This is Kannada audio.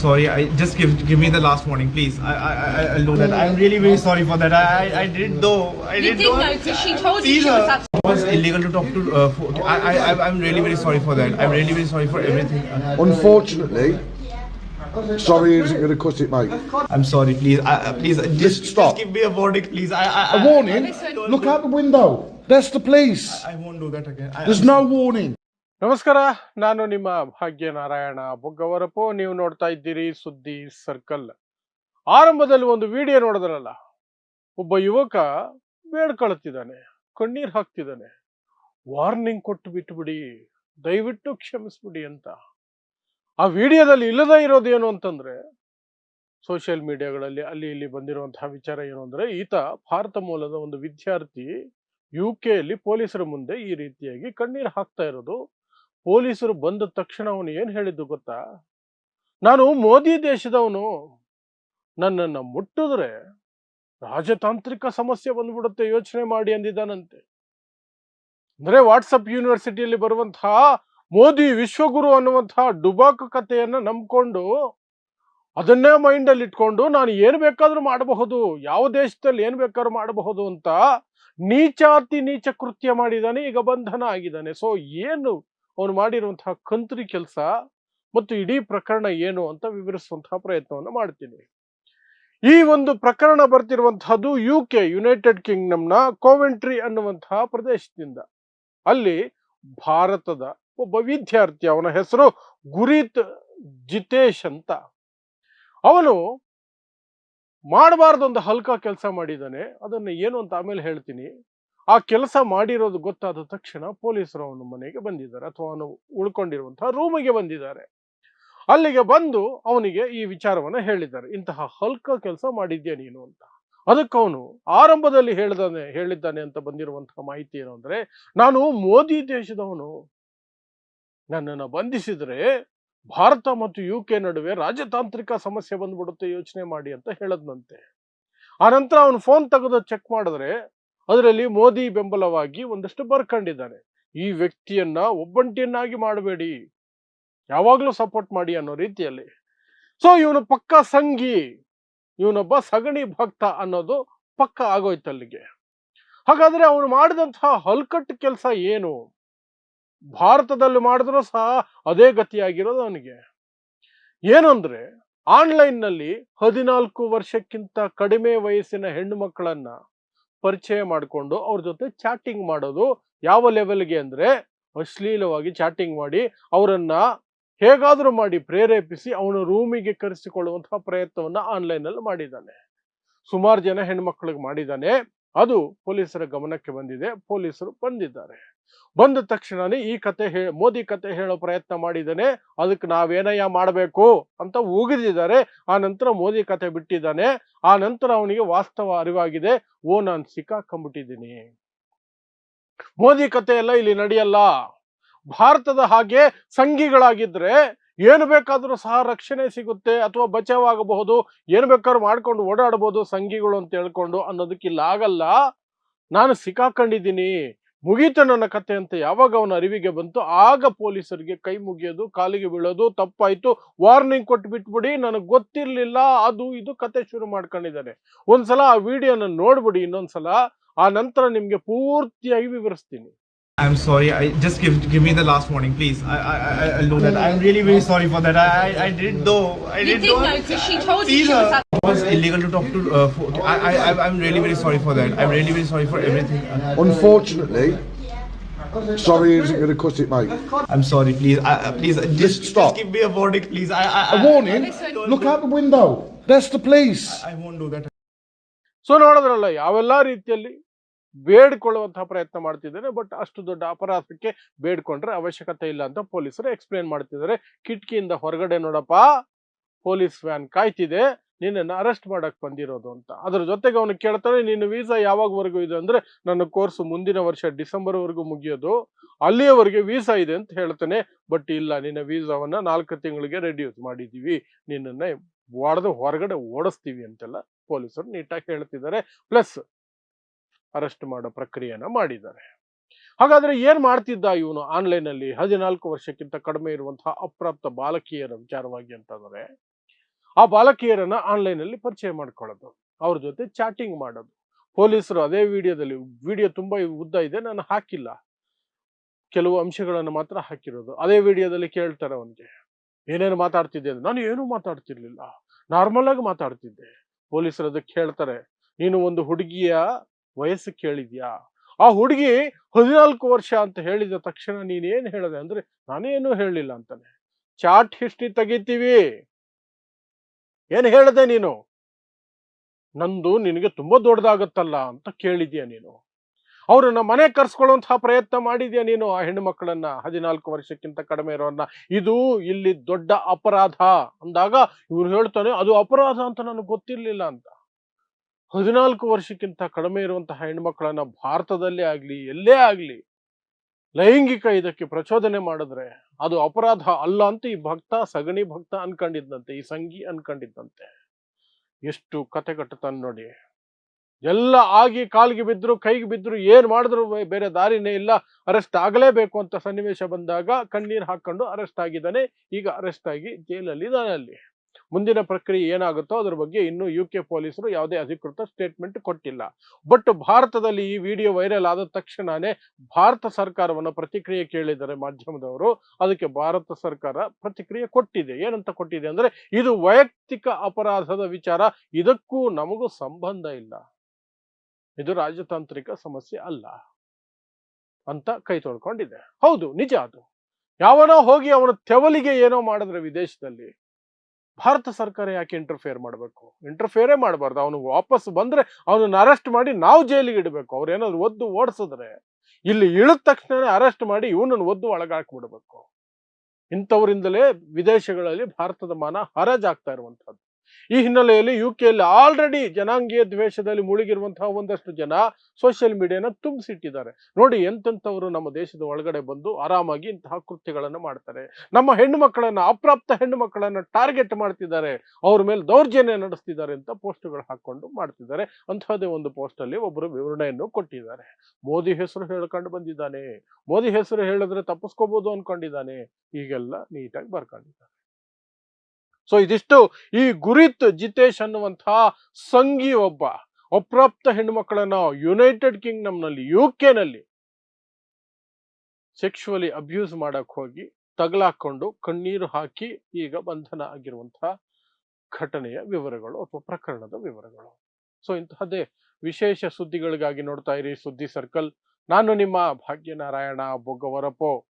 sorry. I just give give me the last warning, please. I I I I'll do that. I'm really very sorry for that. I I, I didn't know. I You didn't did know. know because she told you she Caesar. was upset. It was illegal to talk to. Uh, for, I, I I I'm really very sorry for that. I'm really very sorry for everything. Unfortunately, sorry isn't going to cut it, mate. I'm sorry. Please, I, I- please, uh, just stop. Just give me a warning, please. I I, A I, warning? Listen. Look out the window. That's the police. I won't do that again. I, There's no warning. ನಮಸ್ಕಾರ, ನಾನು ನಿಮ್ಮ ಭಾಗ್ಯನಾರಾಯಣ ಬೊಗ್ಗವರಪು. ನೀವು ನೋಡ್ತಾ ಇದ್ದೀರಿ ಸುದ್ದಿ ಸರ್ಕಲ್. ಆರಂಭದಲ್ಲಿ ಒಂದು ವಿಡಿಯೋ ನೋಡಿದ್ರಲ್ಲ, ಒಬ್ಬ ಯುವಕ ಬೇಡ್ಕೊಳ್ತಿದ್ದಾನೆ, ಕಣ್ಣೀರ್ ಹಾಕ್ತಿದ್ದಾನೆ. ವಾರ್ನಿಂಗ್ ಕೊಟ್ಟು ಬಿಟ್ಟುಬಿಡಿ ದಯವಿಟ್ಟು ಕ್ಷಮಿಸ್ಬಿಡಿ ಅಂತ. ಆ ವಿಡಿಯೋದಲ್ಲಿ ಇಲ್ಲದೇ ಇರೋದೇನು ಅಂತಂದ್ರೆ, ಸೋಷಿಯಲ್ ಮೀಡಿಯಾಗಳಲ್ಲಿ ಅಲ್ಲಿ ಇಲ್ಲಿ ಬಂದಿರುವಂತಹ ವಿಚಾರ ಏನು ಅಂದ್ರೆ, ಈತ ಭಾರತ ಮೂಲದ ಒಂದು ವಿದ್ಯಾರ್ಥಿ, ಯು ಕೆಯಲ್ಲಿ ಪೊಲೀಸರ ಮುಂದೆ ಈ ರೀತಿಯಾಗಿ ಕಣ್ಣೀರು ಹಾಕ್ತಾ ಇರೋದು ಪೊಲೀಸರು ಬಂದ ತಕ್ಷಣ ಅವನು ಏನು ಹೇಳಿದ್ದು ಗೊತ್ತಾ? ನಾನು ಮೋದಿ ದೇಶದವನು. ನನ್ನನ್ನು ಮುಟ್ಟಿದ್ರೆ ರಾಜತಾಂತ್ರಿಕ ಸಮಸ್ಯೆ ಬಂದ್ಬಿಡುತ್ತೆ ಯೋಚನೆ ಮಾಡಿ ಅಂದಿದ್ದಾನಂತೆ. ಅಂದ್ರೆ ವಾಟ್ಸಪ್ ಯೂನಿವರ್ಸಿಟಿಯಲ್ಲಿ ಬರುವಂತಹ ಮೋದಿ ವಿಶ್ವಗುರು ಅನ್ನುವಂತಹ ಡುಬಾಕ್ ಕಥೆಯನ್ನ ನಂಬ್ಕೊಂಡು ಅದನ್ನೇ ಮೈಂಡ್ ಅಲ್ಲಿ ಇಟ್ಕೊಂಡು ನಾನು ಏನು ಬೇಕಾದ್ರೂ ಮಾಡಬಹುದು, ಯಾವ ದೇಶದಲ್ಲಿ ಏನು ಬೇಕಾದ್ರೂ ಮಾಡಬಹುದು ಅಂತ ನೀಚಾತಿ ನೀಚ ಕೃತ್ಯ ಮಾಡಿದ್ದಾನೆ, ಈಗ ಬಂಧನ ಆಗಿದ್ದಾನೆ. ಸೊ ಏನು ಅವನು ಮಾಡಿರುವಂತಹ ಕಂತ್ರಿ ಕೆಲಸ ಮತ್ತು ಇಡೀ ಪ್ರಕರಣ ಏನು ಅಂತ ವಿವರಿಸುವಂತಹ ಪ್ರಯತ್ನವನ್ನು ಮಾಡ್ತೀನಿ. ಈ ಒಂದು ಪ್ರಕರಣ ಬರ್ತಿರುವಂತಹದ್ದು ಯು ಕೆ ಯುನೈಟೆಡ್ ಕಿಂಗ್ಡಮ್ನ ಕೋವೆಂಟ್ರಿ ಅನ್ನುವಂತಹ ಪ್ರದೇಶದಿಂದ. ಅಲ್ಲಿ ಭಾರತದ ಒಬ್ಬ ವಿದ್ಯಾರ್ಥಿ, ಅವನ ಹೆಸರು ಗುರಿತ್ ಜಿತೇಶ್ ಅಂತ. ಅವನು ಮಾಡಬಾರ್ದೊಂದು ಹಲ್ಕ ಕೆಲಸ ಮಾಡಿದ್ದಾನೆ. ಅದನ್ನು ಏನು ಅಂತ ಆಮೇಲೆ ಹೇಳ್ತೀನಿ. ಆ ಕೆಲಸ ಮಾಡಿರೋದು ಗೊತ್ತಾದ ತಕ್ಷಣ ಪೊಲೀಸರು ಅವನ ಮನೆಗೆ ಬಂದಿದ್ದಾರೆ ಅಥವಾ ಅವನು ಉಳ್ಕೊಂಡಿರುವಂತಹ ರೂಮಿಗೆ ಬಂದಿದ್ದಾರೆ. ಅಲ್ಲಿಗೆ ಬಂದು ಅವನಿಗೆ ಈ ವಿಚಾರವನ್ನ ಹೇಳಿದ್ದಾರೆ. ಇಂತಹ ಹಲ್ಕ ಕೆಲಸ ಮಾಡಿದ್ಯಾ ನೀನು ಅಂತ. ಅದಕ್ಕೆ ಅವನು ಆರಂಭದಲ್ಲಿ ಹೇಳಿದಾನೆ, ಹೇಳಿದ್ದಾನೆ ಅಂತ ಬಂದಿರುವಂತಹ ಮಾಹಿತಿ ಏನು ಅಂದ್ರೆ, ನಾನು ಮೋದಿ ದೇಶದವನು. ನನ್ನನ್ನು ಬಂಧಿಸಿದ್ರೆ ಭಾರತ ಮತ್ತು ಯು ಕೆ ನಡುವೆ ರಾಜತಾಂತ್ರಿಕ ಸಮಸ್ಯೆ ಬಂದ್ಬಿಡುತ್ತೆ ಯೋಚನೆ ಮಾಡಿ ಅಂತ ಹೇಳದ್ನಂತೆ. ಆನಂತರ ನಂತರ ಅವನು ಫೋನ್ ತೆಗೆದು ಚೆಕ್ ಮಾಡಿದ್ರೆ ಅದರಲ್ಲಿ ಮೋದಿ ಬೆಂಬಲವಾಗಿ ಒಂದಷ್ಟು ಬರ್ಕೊಂಡಿದ್ದಾರೆ. ಈ ವ್ಯಕ್ತಿಯನ್ನ ಒಬ್ಬಂಟಿಯನ್ನಾಗಿ ಮಾಡಬೇಡಿ. ಯಾವಾಗ್ಲೂ ಸಪೋರ್ಟ್ ಮಾಡಿ ಅನ್ನೋ ರೀತಿಯಲ್ಲಿ. ಸೊ ಇವನು ಪಕ್ಕ ಸಂಘಿ, ಇವನೊಬ್ಬ ಸಗಣಿ ಭಕ್ತ ಅನ್ನೋದು ಪಕ್ಕ ಆಗೋಯ್ತು ಅಲ್ಲಿಗೆ. ಹಾಗಾದ್ರೆ ಅವನು ಮಾಡಿದಂತಹ ಹಲ್ಕಟ್ಟು ಕೆಲಸ ಏನು? ಭಾರತದಲ್ಲಿ ಮಾಡಿದ್ರು ಸಹ ಅದೇ ಗತಿಯಾಗಿರೋದು ಅವನಿಗೆ. ಏನಂದ್ರೆ ಅಂದ್ರೆ ಆನ್ಲೈನ್ನಲ್ಲಿ ಹದಿನಾಲ್ಕು ವರ್ಷಕ್ಕಿಂತ ಕಡಿಮೆ ವಯಸ್ಸಿನ ಹೆಣ್ಣು ಮಕ್ಕಳನ್ನ ಪರಿಚಯ ಮಾಡಿಕೊಂಡು ಅವ್ರ ಜೊತೆ ಚಾಟಿಂಗ್ ಮಾಡೋದು ಯಾವ ಲೆವೆಲ್ಗೆ ಅಂದ್ರೆ ಅಶ್ಲೀಲವಾಗಿ ಚಾಟಿಂಗ್ ಮಾಡಿ ಅವರನ್ನ ಹೇಗಾದರೂ ಮಾಡಿ ಪ್ರೇರೇಪಿಸಿ ಅವನ ರೂಮಿಗೆ ಕರೆಸಿಕೊಳ್ಳುವಂತಹ ಪ್ರಯತ್ನವನ್ನ ಆನ್ಲೈನ್ ಅಲ್ಲಿ ಮಾಡಿದ್ದಾನೆ. ಸುಮಾರು ಜನ ಹೆಣ್ಮಕ್ಳಿಗೆ ಮಾಡಿದ್ದಾನೆ. ಅದು ಪೊಲೀಸರ ಗಮನಕ್ಕೆ ಬಂದಿದೆ. ಪೊಲೀಸರು ಬಂದಿದ್ದಾರೆ. ಬಂದ ತಕ್ಷಣನೇ ಈ ಕತೆ ಹೇ, ಮೋದಿ ಕತೆ ಹೇಳೋ ಪ್ರಯತ್ನ ಮಾಡಿದ್ದಾನೆ, ಅದಕ್ಕೆ ನಾವೇನಯ್ಯ ಮಾಡಬೇಕು ಅಂತ ಉಗಿದಿದ್ದಾರೆ. ಆ ನಂತರ ಮೋದಿ ಕತೆ ಬಿಟ್ಟಿದ್ದಾನೆ, ಆ ನಂತರ ಅವನಿಗೆ ವಾಸ್ತವ ಅರಿವಾಗಿದೆ. ಓ, ನಾನು ಸಿಕ್ಕಾಕೊಂಡ್ಬಿಟ್ಟಿದ್ದೀನಿ ಮೋದಿ ಕತೆ ಎಲ್ಲ ಇಲ್ಲಿ ನಡೆಯಲ್ಲ. ಭಾರತದ ಹಾಗೆ ಸಂಘಿಗಳಾಗಿದ್ರೆ ಏನು ಬೇಕಾದ್ರೂ ಸಹ ರಕ್ಷಣೆ ಸಿಗುತ್ತೆ ಅಥವಾ ಬಚಾವಾಗಬಹುದು, ಏನು ಬೇಕಾದ್ರೂ ಮಾಡ್ಕೊಂಡು ಓಡಾಡಬಹುದು ಸಂಘಿಗಳು ಅಂತ ಹೇಳ್ಕೊಂಡು ಅನ್ನೋದಕ್ಕೆ ಇಲ್ಲ ಆಗಲ್ಲ. ನಾನು ಸಿಕ್ಕಾಕೊಂಡಿದ್ದೀನಿ. ಮುಗೀತು ನನ್ನ ಕತೆ ಅಂತ ಯಾವಾಗ ಅವನ ಅರಿವಿಗೆ ಬಂತು ಆಗ ಪೊಲೀಸರಿಗೆ ಕೈ ಮುಗಿಯೋದು ಕಾಲಿಗೆ ಬೀಳೋದು ತಪ್ಪಾಯ್ತು ವಾರ್ನಿಂಗ್ ಕೊಟ್ಟು ಬಿಟ್ಬಿಡಿ ನನಗೆ ಗೊತ್ತಿರ್ಲಿಲ್ಲ ಅದು ಇದು ಕತೆ ಶುರು ಮಾಡ್ಕೊಂಡಿದ್ದಾನೆ ಒಂದ್ಸಲ ಆ ವಿಡಿಯೋನ ನೋಡ್ಬಿಡಿ ಇನ್ನೊಂದ್ಸಲ ಆ ನಂತರ ನಿಮ್ಗೆ ಪೂರ್ತಿಯಾಗಿ ವಿವರಿಸ್ತೀನಿ I'm sorry. I just give give me the last warning, please. I I I I'll do that. I'm really very sorry for that. I I, I didn't know. I You didn't was. It was illegal to talk to. Uh, for, I I I- I'm really very sorry for that. I'm really very sorry for everything. Unfortunately, sorry isn't going to cut it, mate. I'm sorry. Please, I, uh, please, uh, just stop. Just give me a warning, please. I I A warning? I, Look out the window. That's the police. I won't do that. So ನೋಡಿದ್ರಲ್ಲ ಯಾವೆಲ್ಲ ರೀತಿಯಲ್ಲಿ ಬೇಡ್ಕೊಳ್ಳುವಂತಹ ಪ್ರಯತ್ನ ಮಾಡ್ತಿದ್ದಾರೆ ಬಟ್ ಅಷ್ಟು ದೊಡ್ಡ ಅಪರಾಧಕ್ಕೆ ಬೇಡ್ಕೊಂಡ್ರೆ ಅವಶ್ಯಕತೆ ಇಲ್ಲ ಅಂತ ಪೊಲೀಸರು ಎಕ್ಸ್ಪ್ಲೇನ್ ಮಾಡ್ತಿದ್ದಾರೆ ಕಿಟಕಿಯಿಂದ ಹೊರಗಡೆ ನೋಡಪ್ಪ ಪೊಲೀಸ್ ವ್ಯಾನ್ ಕಾಯ್ತಿದೆ ನಿನ್ನನ್ನು ಅರೆಸ್ಟ್ ಮಾಡಕ್ ಬಂದಿರೋದು ಅಂತ. ಅದ್ರ ಜೊತೆಗೆ ಅವನು ಕೇಳ್ತಾನೆ, ನಿನ್ನ ವೀಸಾ ಯಾವಾಗವರೆಗೂ ಇದೆ? ಅಂದ್ರೆ ನನ್ನ ಕೋರ್ಸ್ ಮುಂದಿನ ವರ್ಷ ಡಿಸೆಂಬರ್ವರೆಗೂ ಮುಗಿಯೋದು. ಅಲ್ಲಿಯವರೆಗೆ ವೀಸಾ ಇದೆ ಅಂತ ಹೇಳ್ತಾನೆ, ಬಟ್ ಇಲ್ಲ, ನಿನ್ನ ವೀಸಾವನ್ನು ನಾಲ್ಕು ತಿಂಗಳಿಗೆ ರೆಡ್ಯೂಸ್ ಮಾಡಿದ್ದೀವಿ. ನಿನ್ನನ್ನ ಒಡೆದು ಹೊರಗಡೆ ಓಡಿಸ್ತೀವಿ ಅಂತೆಲ್ಲ ಪೊಲೀಸರು ನೀಟಾಗಿ ಹೇಳ್ತಿದ್ದಾರೆ. ಪ್ಲಸ್ ಅರೆಸ್ಟ್ ಮಾಡೋ ಪ್ರಕ್ರಿಯೆನ ಮಾಡಿದ್ದಾರೆ. ಹಾಗಾದ್ರೆ ಏನ್ ಮಾಡ್ತಿದ್ದ ಇವನು ಆನ್ಲೈನ್ ಅಲ್ಲಿ ಹದಿನಾಲ್ಕು ವರ್ಷಕ್ಕಿಂತ ಕಡಿಮೆ ಇರುವಂತಹ ಅಪ್ರಾಪ್ತ ಬಾಲಕಿಯರ ವಿಚಾರವಾಗಿ ಅಂತಂದ್ರೆ ಆ ಬಾಲಕಿಯರನ್ನ ಆನ್ಲೈನ್ ಅಲ್ಲಿ ಪರಿಚಯ ಮಾಡ್ಕೊಳ್ಳೋದು. ಅವ್ರ ಜೊತೆ ಚಾಟಿಂಗ್ ಮಾಡೋದು. ಪೊಲೀಸರು ಅದೇ ವಿಡಿಯೋದಲ್ಲಿ, ವಿಡಿಯೋ ತುಂಬಾ ಉದ್ದ ಇದೆ, ನಾನು ಹಾಕಿಲ್ಲ. ಕೆಲವು ಅಂಶಗಳನ್ನು ಮಾತ್ರ ಹಾಕಿರೋದು. ಅದೇ ವಿಡಿಯೋದಲ್ಲಿ ಕೇಳ್ತಾರೆ ಅವನಿಗೆ, ಏನೇನು ಮಾತಾಡ್ತಿದ್ದೆ? ಅಂದ್ರೆ ನಾನು ಏನೂ ಮಾತಾಡ್ತಿರ್ಲಿಲ್ಲ. ನಾರ್ಮಲ್ ಆಗಿ ಮಾತಾಡ್ತಿದ್ದೆ. ಪೊಲೀಸರು ಅದಕ್ಕೆ ಹೇಳ್ತಾರೆ, ನೀನು ಒಂದು ಹುಡುಗಿಯ ವಯಸ್ಸು ಕೇಳಿದ್ಯಾ? ಆ ಹುಡುಗಿ, ಹದಿನಾಲ್ಕು ವರ್ಷ ಅಂತ ಹೇಳಿದ ತಕ್ಷಣ ನೀನೇನು ಹೇಳಿದೆ? ಅಂದ್ರೆ, ನಾನೇನು ಹೇಳಿಲ್ಲ ಅಂತಾನೆ. ಚಾಟ್ ಹಿಸ್ಟ್ರಿ ತೆಗಿತೀವಿ. ಏನ್ ಹೇಳ್ದೆ ನೀನು? ನಂದು ನಿನಗೆ ತುಂಬಾ ದೊಡ್ಡದಾಗತ್ತಲ್ಲ ಅಂತ ಕೇಳಿದ್ಯಾ ನೀನು? ಅವ್ರನ್ನ ಮನೆ ಕರ್ಸ್ಕೊಳ್ಳುವಂತಹ ಪ್ರಯತ್ನ ಮಾಡಿದ್ಯಾ ನೀನು ಆ ಹೆಣ್ಣು ಮಕ್ಕಳನ್ನ ಹದಿನಾಲ್ಕು ವರ್ಷಕ್ಕಿಂತ ಕಡಿಮೆ ಇರೋನ್ನ ಇದು ಇಲ್ಲಿ ದೊಡ್ಡ ಅಪರಾಧ ಅಂದಾಗ ಇವ್ರು ಹೇಳ್ತಾನೆ, ಅದು ಅಪರಾಧ ಅಂತ ನನಗೆ ಗೊತ್ತಿರ್ಲಿಲ್ಲ ಅಂತ. ಹದಿನಾಲ್ಕು ವರ್ಷಕ್ಕಿಂತ ಕಡಿಮೆ ಇರುವಂತಹ ಹೆಣ್ಮಕ್ಳನ್ನ ಭಾರತದಲ್ಲೇ ಆಗ್ಲಿ, ಎಲ್ಲೇ ಆಗ್ಲಿ ಲೈಂಗಿಕ ಇದಕ್ಕೆ ಪ್ರಚೋದನೆ ಮಾಡಿದ್ರೆ ಅದು ಅಪರಾಧ ಅಲ್ಲ ಅಂತ ಈ ಭಕ್ತ ಸಗಣಿ ಭಕ್ತ ಅನ್ಕೊಂಡಿದ್ದಂತೆ ಈ ಸಂಗಿ ಅನ್ಕೊಂಡಿದ್ದಂತೆ ಎಷ್ಟು ಕತೆ ಕಟ್ಟುತ್ತಾನೆ ನೋಡಿ. ಎಲ್ಲ ಆಗಿ ಕಾಲಿಗೆ ಬಿದ್ರು ಕೈಗೆ ಬಿದ್ರು ಏನ್ ಮಾಡಿದ್ರು ಬೇರೆ ದಾರಿನೇ ಇಲ್ಲ. ಅರೆಸ್ಟ್ ಆಗಲೇಬೇಕು ಅಂತ ಸನ್ನಿವೇಶ ಬಂದಾಗ ಕಣ್ಣೀರು ಹಾಕೊಂಡು ಅರೆಸ್ಟ್ ಆಗಿದ್ದಾನೆ. ಈಗ ಅರೆಸ್ಟ್ ಆಗಿ ಜೈಲಲ್ಲಿ ಇದ್ದಾನೆ ಅಲ್ಲಿ. ಮುಂದಿನ ಪ್ರಕ್ರಿಯೆ ಏನಾಗುತ್ತೋ ಅದ್ರ ಬಗ್ಗೆ ಇನ್ನು ಯು ಕೆ ಪೊಲೀಸರು ಯಾವುದೇ ಅಧಿಕೃತ ಸ್ಟೇಟ್ಮೆಂಟ್ ಕೊಟ್ಟಿಲ್ಲ. ಬಟ್ ಭಾರತದಲ್ಲಿ ಈ ವಿಡಿಯೋ ವೈರಲ್ ಆದ ತಕ್ಷಣನೇ ಭಾರತ ಸರ್ಕಾರವನ್ನು ಪ್ರತಿಕ್ರಿಯೆ ಕೇಳಿದ್ದಾರೆ ಮಾಧ್ಯಮದವರು. ಅದಕ್ಕೆ ಭಾರತ ಸರ್ಕಾರ ಪ್ರತಿಕ್ರಿಯೆ ಕೊಟ್ಟಿದೆ. ಏನಂತ ಕೊಟ್ಟಿದೆ ಅಂದ್ರೆ ಇದು ವೈಯಕ್ತಿಕ ಅಪರಾಧದ ವಿಚಾರ. ಇದಕ್ಕೂ ನಮಗೂ ಸಂಬಂಧ ಇಲ್ಲ. ಇದು ರಾಜತಾಂತ್ರಿಕ ಸಮಸ್ಯೆ ಅಲ್ಲ ಅಂತ ಕೈ ತೊಳ್ಕೊಂಡಿದೆ. ಹೌದು, ನಿಜ ಅದು. ಯಾವನೋ ಹೋಗಿ ಅವನ ತೆವಲಿಗೆ ಏನೋ ಮಾಡಿದ್ರೆ ವಿದೇಶದಲ್ಲಿ. ಭಾರತ ಸರ್ಕಾರ ಯಾಕೆ ಇಂಟರ್ಫೇರ್ ಮಾಡಬೇಕು? ಇಂಟರ್ಫಿಯರೇ ಮಾಡಬಾರ್ದು. ಅವನು ವಾಪಸ್ ಬಂದ್ರೆ ಅವನನ್ನ ಅರೆಸ್ಟ್ ಮಾಡಿ ನಾವು ಜೈಲಿಗೆ ಇಡಬೇಕು. ಅವ್ರು ಏನಾದ್ರು ಒದ್ದು ಓಡಿಸಿದ್ರೆ ಇಲ್ಲಿ ಇಳಿದ ತಕ್ಷಣ ಅರೆಸ್ಟ್ ಮಾಡಿ ಇವನನ್ನು ಒದ್ದು ಒಳಗಾಕ್ಬಿಡ್ಬೇಕು. ಇಂಥವರಿಂದಲೇ ವಿದೇಶಗಳಲ್ಲಿ ಭಾರತದ ಮಾನ ಹರಾಜಾಗ್ತಾ ಇರುವಂತಹದ್ದು ಈ ಹಿನ್ನೆಲೆಯಲ್ಲಿ ಯು ಕೆಯಲ್ಲಿ ಆಲ್ರೆಡಿ ಜನಾಂಗೀಯ ದ್ವೇಷದಲ್ಲಿ ಮುಳುಗಿರುವಂತಹ ಒಂದಷ್ಟು ಜನ ಸೋಷಿಯಲ್ ಮೀಡಿಯಾನ ತುಂಬಿಸಿಟ್ಟಿದ್ದಾರೆ. ನೋಡಿ ಎಂತೆಂಥವರು ನಮ್ಮ ದೇಶದ ಒಳಗಡೆ ಬಂದು ಆರಾಮಾಗಿ ಇಂತಹ ಕೃತ್ಯಗಳನ್ನು ಮಾಡ್ತಾರೆ. ನಮ್ಮ ಹೆಣ್ಣು ಮಕ್ಕಳನ್ನು, ಅಪ್ರಾಪ್ತ ಹೆಣ್ಣು ಮಕ್ಕಳನ್ನು ಟಾರ್ಗೆಟ್ ಮಾಡ್ತಿದ್ದಾರೆ. ಅವ್ರ ಮೇಲೆ ದೌರ್ಜನ್ಯ ನಡೆಸ್ತಿದ್ದಾರೆ ಅಂತ ಪೋಸ್ಟ್ಗಳು ಹಾಕೊಂಡು ಮಾಡ್ತಿದ್ದಾರೆ. ಅಂತಹದೇ ಒಂದು ಪೋಸ್ಟ್ ಅಲ್ಲಿ ಒಬ್ಬರು ವಿವರಣೆಯನ್ನು ಕೊಟ್ಟಿದ್ದಾರೆ. ಮೋದಿ ಹೆಸರು ಹೇಳ್ಕೊಂಡು ಬಂದಿದ್ದಾನೆ. ಮೋದಿ ಹೆಸರು ಹೇಳಿದ್ರೆ ತಪ್ಪಿಸ್ಕೋಬಹುದು ಅನ್ಕೊಂಡಿದ್ದಾನೆ. ಈಗೆಲ್ಲ ನೀಟಾಗಿ ಬರ್ಕೊಂಡಿದ್ದಾರೆ. ಸೊ ಇದಿಷ್ಟು ಈ ಗುರಿತ್ ಜಿತೇಶ್ ಅನ್ನುವಂತಹ ಸಂಗಿ ಒಬ್ಬ, ಅಪ್ರಾಪ್ತ ಹೆಣ್ಣುಮಕ್ಕಳನ್ನ ಯುನೈಟೆಡ್ ಕಿಂಗ್ಡಮ್ನಲ್ಲಿ ಯು ನಲ್ಲಿ ಸೆಕ್ಷುವಲಿ ಅಬ್ಯೂಸ್ ಮಾಡಕ್ ಹೋಗಿ, ತಗಲಾಕೊಂಡು ಕಣ್ಣೀರು ಹಾಕಿ ಈಗ ಬಂಧನ ಆಗಿರುವಂತಹ ಘಟನೆಯ ವಿವರಗಳು ಅಥವಾ ಪ್ರಕರಣದ ವಿವರಗಳು. ಸೊ ಇಂತಹದೇ ವಿಶೇಷ ಸುದ್ದಿಗಳಿಗಾಗಿ ನೋಡ್ತಾ ಇರಿ. ಸುದ್ದಿ ಸರ್ಕಲ್. ನಾನು ನಿಮ್ಮ ಭಾಗ್ಯನಾರಾಯಣ ಬೊಗ್ಗವರಪೋ